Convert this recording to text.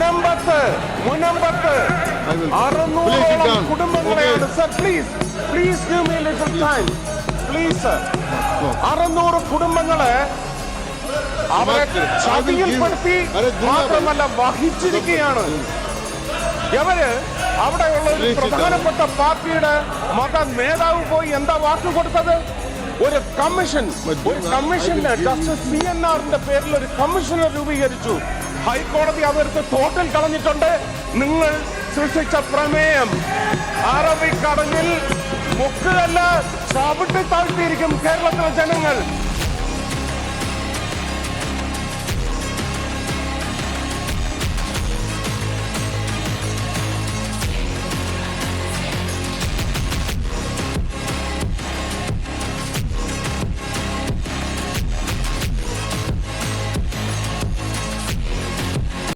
മുനമ്പത്ത് മുനമ്പത്ത്. അറുന്നൂറോളം കുടുംബങ്ങളെയാണ്. Sir please please give me little time please അറുന്നൂറ് കുടുംബങ്ങളെ അവരെ ചതിയിൽപ്പെടുത്തി മാത്രമല്ല വഹിച്ചിരിക്കുകയാണ്. ഇവർ അവിടെയുള്ള ഒരു. പ്രധാനപ്പെട്ട പാർട്ടിയുടെ മത നേതാവ് പോയി എന്താ വാക്ക് കൊടുത്തത്? ഒരു കമ്മീഷൻ. ഒരു give- ജസ്റ്റിസ് സി എൻ ആറിന്റെ പേരിൽ ഒരു കമ്മീഷനെ രൂപീകരിച്ചു. ഹൈക്കോടതി അതെടുത്ത് തോട്ടിൽ കളഞ്ഞിട്ടുണ്ട്. നിങ്ങൾ സൃഷ്ടിച്ച പ്രമേയം അറബിക്കടലിൽ മുക്കുകല്ല ചവിട്ടി താഴ്ത്തിയിരിക്കും കേരളത്തിലെ ജനങ്ങൾ.